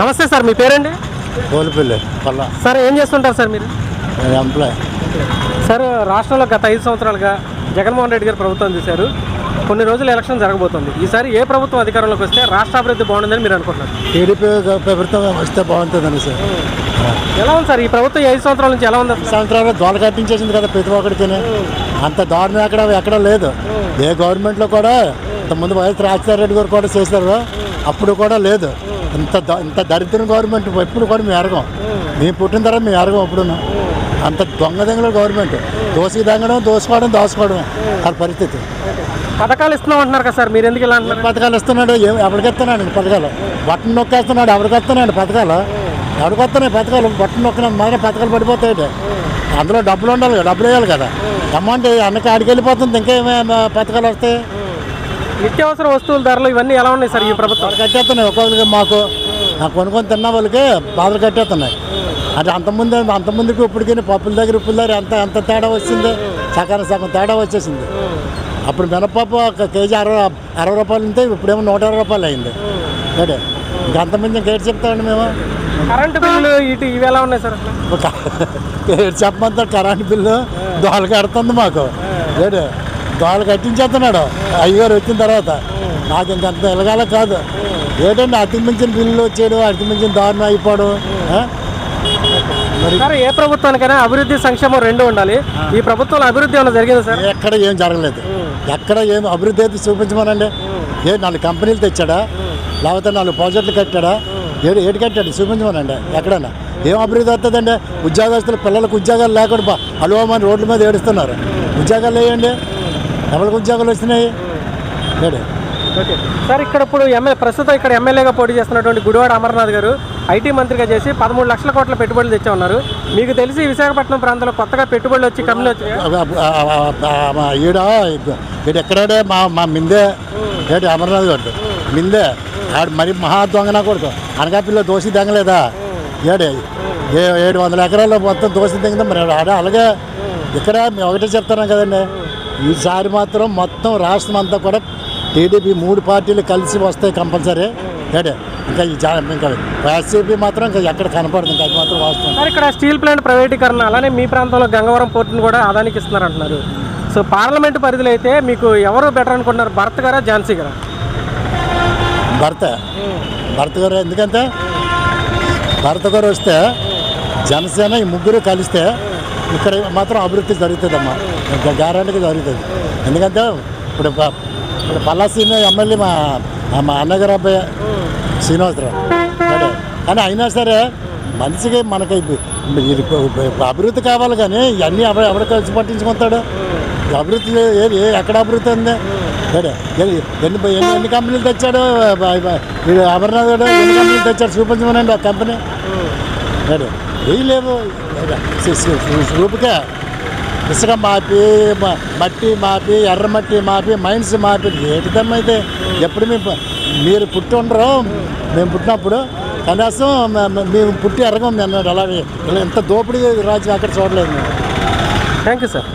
నమస్తే సార్ మీ పేరండి? కోల్పల్లి పల్ల. సార్ ఏం చేస్తుంటారు సార్ మీరు? ఎంప్లాయ్. సార్ రాష్ట్రంలో గత ఐదు సంవత్సరాలుగా జగన్మోహన్ రెడ్డి గారు ప్రభుత్వం తీశారు కొన్ని రోజులు ఎలక్షన్ జరగబోతుంది. ఈసారి ఏ ప్రభుత్వం అధికారంలోకి వస్తే రాష్ట్ర అభివృద్ధి బాగుంటుందని మీరు అనుకుంటున్నారు? టీడీపీ ప్రభుత్వం వస్తే బాగుంటుందని సార్. ఎలా ఉంది సార్ ఈ ప్రభుత్వం ఐదు సంవత్సరాల నుంచి ఎలా ఉంది? సంవత్సరాలు దోల కట్టించేసింది కదా ప్రతి ఒక్కడికి అంత దారుణం ఎక్కడ ఎక్కడ లేదు. ఏ గవర్నమెంట్లో కూడా ఇంతకుముందు వైఎస్ రాజశేఖర రెడ్డి గారు కూడా చేశారు. అప్పుడు కూడా లేదు. ఇంత ఇంత దరిద్రం గవర్నమెంట్ ఎప్పుడు కూడా మేము ఎరగం. మేము పుట్టిన తర్వాత మేము ఎరగం ఎప్పుడు అంత దొంగ దొంగల గవర్నమెంట్. దోసి దంగడం దోసుకోవడం దోసుకోవడం ఆ పరిస్థితి. పథకాలు ఇస్తున్నాం అంటున్నారు కదా సార్ మీరు ఎందుకు ఇలా అంటున్నారు? పథకాలు ఇస్తున్నాడు ఏం- ఎవరికి ఇస్తున్నాడు పథకాలు? బట్టన్ నొక్కేస్తున్నాడు ఎవరికి వస్తున్నాడు పథకాలు? ఎవరికి వస్తున్నాయి పథకాలు? బట్టన్ నొక్కిన మన పథకాలు పడిపోతాయి అందులో డబ్బులు ఉండాలి డబ్బులు వేయాలి కదా. అమౌంట్ అన్నకి ఆడికి వెళ్ళిపోతుంది ఇంకేమైనా పథకాలు వస్తాయి? నిత్యావసర వస్తువుల ధరలు ఇవన్నీ ఎలా ఉన్నాయి సార్ ఈ ప్రభుత్వం? కట్టేస్తున్నాయి. ఒక్కొక్కరికి మాకు నాకు కొనుక్కొని తిన్న వాళ్ళకి బాధలు కట్టేస్తున్నాయి. అంటే అంతకుముందు అంతకుముందుకు ఇప్పటికి పప్పుల దగ్గర ఉప్పుల దగ్గర ఎంత ఎంత తేడా వచ్చింది? సగం సగం తేడా వచ్చేసింది. అప్పుడు మినపప్పు ఒక కేజీ అరవై అరవై రూపాయలు ఉంటే ఇప్పుడేమో నూట ఇరవై రూపాయలు అయింది. అంటే ఇంకా అంతమంది ఇంకేటి చెప్తామండి మేము? కరెంటు బిల్లులు ఇటు ఇవి ఎలా ఉన్నాయి సార్ చెప్పమంతా కరెంట్ బిల్లు దోలు కడుతుంది మాకు ఏడు దోలు కట్టించేస్తున్నాడు. అయ్యగారు వచ్చిన తర్వాత నాకు ఇంకంత ఎలగాల కాదు. ఏంటంటే అతి మించిన బిల్లు వచ్చాడు అతి మించిన దారుణం అయిపోవడం సార్ ఏ ప్రభుత్వానికైనా అభివృద్ధి సంక్షేమం రెండు ఉండాలి. ఈ ప్రభుత్వంలో అభివృద్ధి ఏమైనా జరిగిందా సార్? ఎక్కడ ఏం జరగలేదు. ఎక్కడ ఏం అభివృద్ధి అయితే చూపించమనండి. ఏ నాలుగు కంపెనీలు తెచ్చాడా? లేకపోతే నాలుగు ప్రాజెక్టులు కట్టాడా? ఏడు ఏడు కట్టాడు చూపించమనండి. ఎక్కడైనా ఏం అభివృద్ధి వస్తుందండి ఉద్యోగస్తులు పిల్లలకు ఉద్యోగాలు లేకుండా అలవమని రోడ్ల మీద ఏడుస్తున్నారు. ఉద్యోగాలు వేయండి ఎవరికి ఉద్యోగాలు వస్తున్నాయి ఏడు ఓకే. సార్ ఇక్కడ ఇప్పుడు ఎమ్మెల్యే ప్రస్తుతం ఇక్కడ ఎమ్మెల్యేగా పోటీ చేస్తున్నటువంటి గుడివాడ అమర్నాథ్ గారు ఐటీ మంత్రిగా చేసి పదమూడు లక్షల కోట్ల పెట్టుబడులు తెచ్చా ఉన్నారు. మీకు తెలిసి విశాఖపట్నం ప్రాంతంలో కొత్తగా పెట్టుబడులు వచ్చి కంపెనీ వచ్చి ఈడ ఈడు ఎక్కడాడే మా మా మిందే ఏడు అమర్నాథ్ గారు మిందే ఆడు మరి మహా దొంగన కొడుకు. అనకాపిల్ల దోసి దొంగలేదా? ఏడే ఏ ఏడు వందల ఎకరాల్లో మొత్తం దోసి దింగదా మరి ఆడ అలాగే ఇక్కడ ఒకటే చెప్తున్నాం కదండి. ఈసారి మాత్రం మొత్తం రాష్ట్రం అంతా కూడా టీడీపీ మూడు పార్టీలు కలిసి వస్తాయి కంపల్సరీ. ఏడే ఇంకా ఈ జా ఇంకా వైసీపీ మాత్రం ఇంకా ఎక్కడ కనపడదు ఇంకా అది మాత్రం వాస్తవం. సార్ ఇక్కడ స్టీల్ ప్లాంట్ ప్రైవేటీకరణ అలానే మీ ప్రాంతంలో గంగవరం పోర్టును కూడా అదానికి ఇస్తున్నారు అంటున్నారు. సో పార్లమెంట్ పరిధిలో అయితే మీకు ఎవరు బెటర్ అనుకుంటున్నారు భరత్ గారా ఝాన్సీ గారా? భర్త? భర్త గారు ఎందుకంటే భర్త గారు వస్తే జనసేన ఈ ముగ్గురు కలిస్తే ఇక్కడ మాత్రం అభివృద్ధి జరుగుతుందమ్మా. గ్యారంటీగా జరుగుతుంది. ఎందుకంటే ఇప్పుడు ఇప్పుడు పల్లాసీన ఎమ్మెల్యే మా మా అన్నగారు అబ్బాయి శ్రీనివాసరావు. కానీ అయినా సరే మనిషికి మనకి ఇది- అభివృద్ధి కావాలి కానీ ఇవన్నీ ఎవరు ఎవరు కలిసి పట్టించుకుంటాడు? అభివృద్ధి ఏ ఏ- ఎక్కడ అభివృద్ధి ఉంది? ఎన్ని ఎన్ని ఎన్ని కంపెనీలు తెచ్చాడు? అమర్నాథ్ గారు ఎన్ని కంపెనీలు తెచ్చాడు? చూపించమనండి ఆ కంపెనీ. ఏం లేవు. రూపుకే ఇసుక మాపి మట్టి మాపి ఎర్రమట్టి మాపి మైన్స్ మాపి ఏటిదమ్మైతే ఎప్పుడు మేము మీరు పుట్టి ఉండరు మేము పుట్టినప్పుడు కనీసం మేము పుట్టి ఎరగం అన్నాడు అలాగే ఇలా ఇంత దోపిడీ రాజ్యం అక్కడ చూడలేదు థ్యాంక్ యూ సార్.